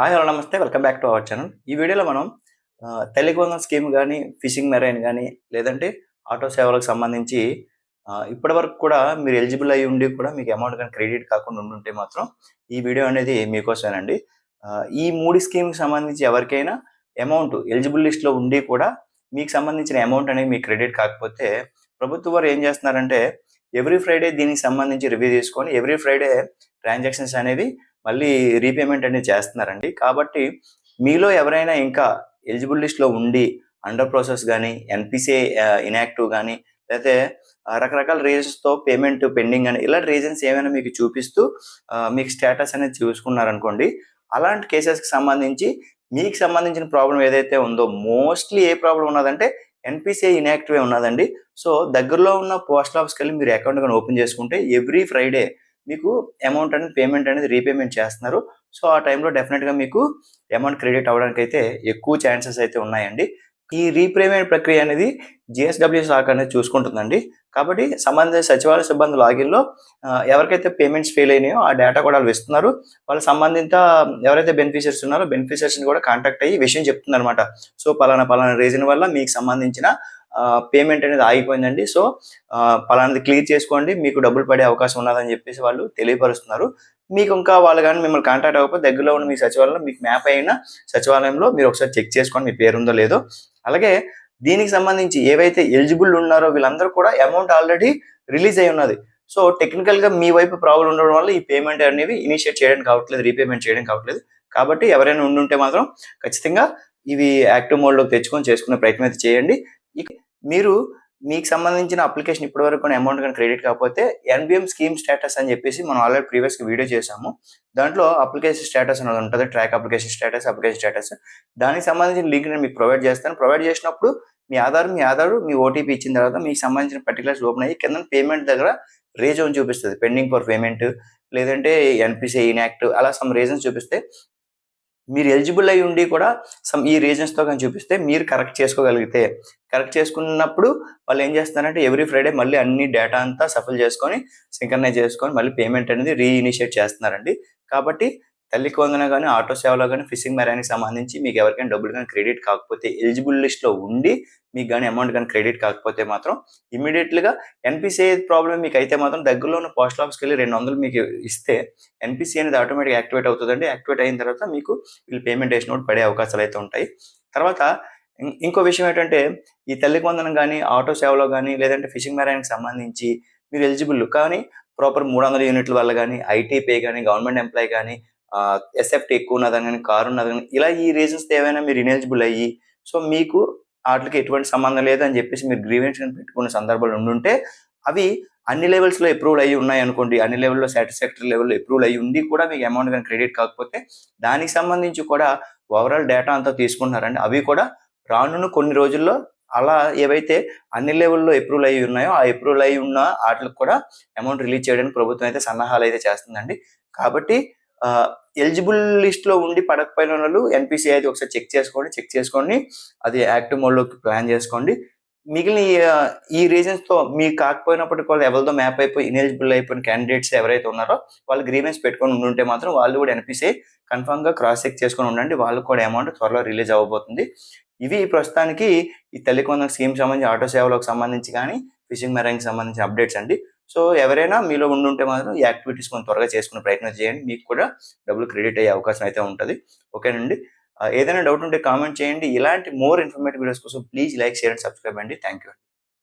Hi hello నమస్తే welcome back to our channel. ఈ వీడియోలో మనం ఆ, స్కీమ్ కానీ ఫిషింగ్ మెరైన్ కానీ లేదంటే ఆటో సేవలకు సంబంధించి ఇప్పటి వరకు కూడా మీరు ఎలిజిబుల్ అయ్యి ఉండి కూడా మీకు అమౌంట్ కానీ క్రెడిట్ కాకుండా ఉండుంటే మాత్రం ఈ వీడియో అనేది మీకోసమేనండి. ఈ మూడు స్కీమ్కి సంబంధించి ఎవరికైనా అమౌంట్ ఎలిజిబుల్ లిస్ట్లో ఉండి కూడా మీకు సంబంధించిన అమౌంట్ అనేది మీకు క్రెడిట్ కాకపోతే ప్రభుత్వం వారు ఏం చేస్తున్నారంటే ఎవ్రీ ఫ్రైడే దీనికి సంబంధించి రివ్యూ తీసుకొని ఎవ్రీ ఫ్రైడే ట్రాన్సాక్షన్స్ అనేవి మళ్ళీ రీపేమెంట్ అనేది చేస్తున్నారండి. కాబట్టి మీలో ఎవరైనా ఇంకా ఎలిజిబుల్ లిస్ట్లో ఉండి అండర్ ప్రాసెస్ కానీ ఎన్పిసిఐ ఇన్యాక్టివ్ కానీ లేకపోతే రకరకాల రీజన్స్తో పేమెంట్ పెండింగ్ అని ఇలాంటి రీజన్స్ ఏమైనా మీకు చూపిస్తూ మీకు స్టేటస్ అనేది చూసుకున్నారనుకోండి అలాంటి కేసెస్కి సంబంధించి మీకు సంబంధించిన ప్రాబ్లం ఏదైతే ఉందో మోస్ట్లీ ఏ ప్రాబ్లం ఉన్నదంటే ఎన్పిసిఐ ఇన్యాక్టివ్ ఉన్నదండి. సో దగ్గరలో ఉన్న పోస్ట్ ఆఫీస్కి వెళ్ళి మీరు అకౌంట్ కానీ ఓపెన్ చేసుకుంటే ఎవ్రీ ఫ్రైడే మీకు అమౌంట్ అనేది పేమెంట్ అనేది రీపేమెంట్ చేస్తున్నారు. సో ఆ టైంలో డెఫినెట్గా మీకు అమౌంట్ క్రెడిట్ అవ్వడానికి అయితే ఎక్కువ ఛాన్సెస్ అయితే ఉన్నాయండి. ఈ రీపేమెంట్ ప్రక్రియ అనేది జిఎస్డబ్ల్యూ శాఖ అనేది చూసుకుంటుందండి. కాబట్టి సంబంధిత సచివాలయ సిబ్బంది లాగిన్లో ఎవరికైతే పేమెంట్స్ ఫెయిల్ అయినాయో ఆ డేటా కూడా వాళ్ళు ఇస్తున్నారు. వాళ్ళ సంబంధిత ఎవరైతే బెనిఫిషియర్స్ ఉన్నారో బెనిఫిషియర్స్ని కూడా కాంటాక్ట్ అయ్యి విషయం చెప్తుందనమాట సో పలానా పలానా రీజన్ వల్ల మీకు సంబంధించిన పేమెంట్ అనేది ఆగిపోయిందండి. సో పలానాది క్లియర్ చేసుకోండి. మీకు డబ్బులు పడే అవకాశం ఉన్నదని చెప్పేసి వాళ్ళు తెలియపరుస్తున్నారు. మీకు ఇంకా వాళ్ళు కానీ మిమ్మల్ని కాంటాక్ట్ అవ్వకపోతే దగ్గరలో ఉన్న మీ సచివాలయంలో మీకు మ్యాప్ అయిన సచివాలయంలో మీరు ఒకసారి చెక్ చేసుకోండి మీ పేరు ఉందో లేదో. అలాగే దీనికి సంబంధించి ఏవైతే ఎలిజిబుల్ ఉన్నారో వీళ్ళందరూ కూడా అమౌంట్ ఆల్రెడీ రిలీజ్ అయి ఉన్నది. సో టెక్నికల్గా మీ వైపు ప్రాబ్లం ఉండడం వల్ల ఈ పేమెంట్ అనేవి ఇనిషియేట్ చేయడానికి కావట్లేదు రీపేమెంట్ చేయడానికి కావట్లేదు. కాబట్టి ఎవరైనా ఉండుంటే మాత్రం ఖచ్చితంగా ఇవి యాక్టివ్ మోడ్లోకి తెచ్చుకొని చేసుకునే ప్రయత్నం అయితే చేయండి. మీరు మీకు సంబంధించిన అప్లికేషన్ ఇప్పటివరకు వరకు అమౌంట్ కానీ క్రెడిట్ కాకపోతే ఎన్బిఎం స్కీమ్ స్టేటస్ అని చెప్పేసి మనం ఆల్రెడీ ప్రీవియస్ వీడియో చేసాము దాంట్లో అప్లికేషన్ స్టేటస్ అనేది ఉంటుంది track application status application status. దానికి సంబంధించిన లింక్ నేను మీకు ప్రొవైడ్ చేస్తాను. ప్రొవైడ్ చేసినప్పుడు మీ ఆధార్ మీ ఆధార్ మీ ఓటీపీ ఇచ్చిన తర్వాత మీకు సంబంధించిన పర్టికులర్స్ ఓపెన్ అయ్యి కింద పేమెంట్ దగ్గర రీజన్ చూపిస్తుంది. పెండింగ్ ఫర్ పేమెంట్ లేదంటే ఎన్పిసి ఇన్యాక్టివ్ అలా సమ్ రీజన్స్ చూపిస్తే మీరు ఎలిజిబుల్ అయి ఉండి కూడా సమ్ ఈ రీజన్స్తో కానీ చూపిస్తే మీరు కరెక్ట్ చేసుకోగలిగితే. కరెక్ట్ చేసుకున్నప్పుడు వాళ్ళు ఏం చేస్తారంటే ఎవ్రీ ఫ్రైడే మళ్ళీ అన్ని డేటా అంతా సఫల్ చేసుకొని సింకర్నైజ్ చేసుకొని మళ్ళీ పేమెంట్ అనేది రీఇనిషియేట్ చేస్తున్నారండి. కాబట్టి తల్లికి కొందన కానీ ఆటో సేవలో కానీ ఫిషింగ్ మెరానికి సంబంధించి మీకు ఎవరికైనా డబ్బులు కానీ క్రెడిట్ కాకపోతే ఎలిజిబుల్ లిస్ట్లో ఉండి మీకు కానీ అమౌంట్ కానీ క్రెడిట్ కాకపోతే మాత్రం ఇమీడియట్లీగా ఎన్పిసిఐ ప్రాబ్లం మీకు అయితే మాత్రం దగ్గరలో ఉన్న పోస్ట్ ఆఫీస్కి వెళ్ళి రెండు వందలు మీకు ఇస్తే ఎన్పిసి అనేది ఆటోమేటిక్ యాక్టివేట్ అవుతుందండి. యాక్టివేట్ అయిన తర్వాత మీకు వీళ్ళు పేమెంట్ వేసినప్పుడు పడే అవకాశాలు అయితే ఉంటాయి. తర్వాత ఇంకో విషయం ఏంటంటే ఈ తల్లికి వందనం కానీ ఆటో సేవలో కానీ లేదంటే ఫిషింగ్ మెరానికి సంబంధించి మీరు ఎలిజిబుల్ కానీ ప్రాపర్ మూడు వందల యూనిట్ల వల్ల కానీ ఐటీ పే కానీ గవర్నమెంట్ ఎంప్లాయ్ కానీ ఎస్ఎఫ్టీ ఎక్కువ ఉన్నది కానీ కారు ఉన్నది కానీ ఇలా ఈ రీజన్స్ ఏవైనా మీరు ఇనెలిజిబుల్ అయ్యి సో మీకు వాటికి ఎటువంటి సంబంధం లేదు అని చెప్పేసి మీరు గ్రీవెన్స్ పెట్టుకునే పెట్టుకున్న సందర్భాలు ఉండుంటే అవి అన్ని లెవెల్స్లో అప్రూవల్ అయ్యి ఉన్నాయి అనుకోండి. అన్ని లెవెల్లో సాటిస్ఫాక్టరీ లెవెల్లో అప్రూవల్ అయ్యి ఉండి కూడా మీకు అమౌంట్ కానీ క్రెడిట్ కాకపోతే దానికి సంబంధించి కూడా ఓవరాల్ డేటా అంతా తీసుకుంటున్నారండి. అవి కూడా రానున్న కొన్ని రోజుల్లో అలా ఏవైతే అన్ని లెవెల్లో అప్రూవల్ అయ్యి ఉన్నాయో ఆ అప్రూవల్ అయ్యి ఉన్న వాటికి కూడా అమౌంట్ రిలీజ్ చేయడానికి ప్రభుత్వం అయితే సన్నాహాలు అయితే చేస్తుందండి. కాబట్టి ఎలిజిబుల్ లిస్ట్లో ఉండి పడకపోయిన వాళ్ళు ఎన్పిసి అయితే ఒకసారి చెక్ చేసుకోండి చెక్ చేసుకోండి. అది యాక్టివ్ మోడ్లోకి ప్లాన్ చేసుకోండి. మిగిలిన ఈ, ఈ రీజన్స్తో మీకు కాకపోయినప్పటికీ వాళ్ళు ఎవరితో మ్యాప్ అయిపోయి ఇనెలిజిబుల్ అయిపోయిన క్యాండిడేట్స్ ఎవరైతే ఉన్నారో వాళ్ళు గ్రీవెన్స్ పెట్టుకొని ఉంటే మాత్రం వాళ్ళు కూడా ఎన్పిసి కన్ఫర్మ్గా క్రాస్ చెక్ చేసుకొని ఉండండి. వాళ్ళకి కూడా అమౌంట్ త్వరలో రిలీజ్ అవ్వబోతుంది. ఇవి ప్రస్తుతానికి ఈ తల్లికొంద స్కీమ్ సంబంధించి ఆటో సేవలకు సంబంధించి కానీ ఫిషింగ్ మెరైన్కి సంబంధించిన అప్డేట్స్ అండి. సో ఎవరైనా మీలో ఉండుంటే మాత్రం ఈ యాక్టివిటీస్ కొంచెం త్వరగా చేసుకునే ప్రయత్నం చేయండి. మీకు కూడా డబ్బులు క్రెడిట్ అయ్యే అవకాశం అయితే ఉంటుంది. ఓకేనండి ఏదైనా డౌట్ ఉంటే కామెంట్ చేయండి. ఇలాంటి మోర్ ఇన్ఫర్మేటివ్ వీడియోస్ కోసం please like share and subscribe అండి. Thank you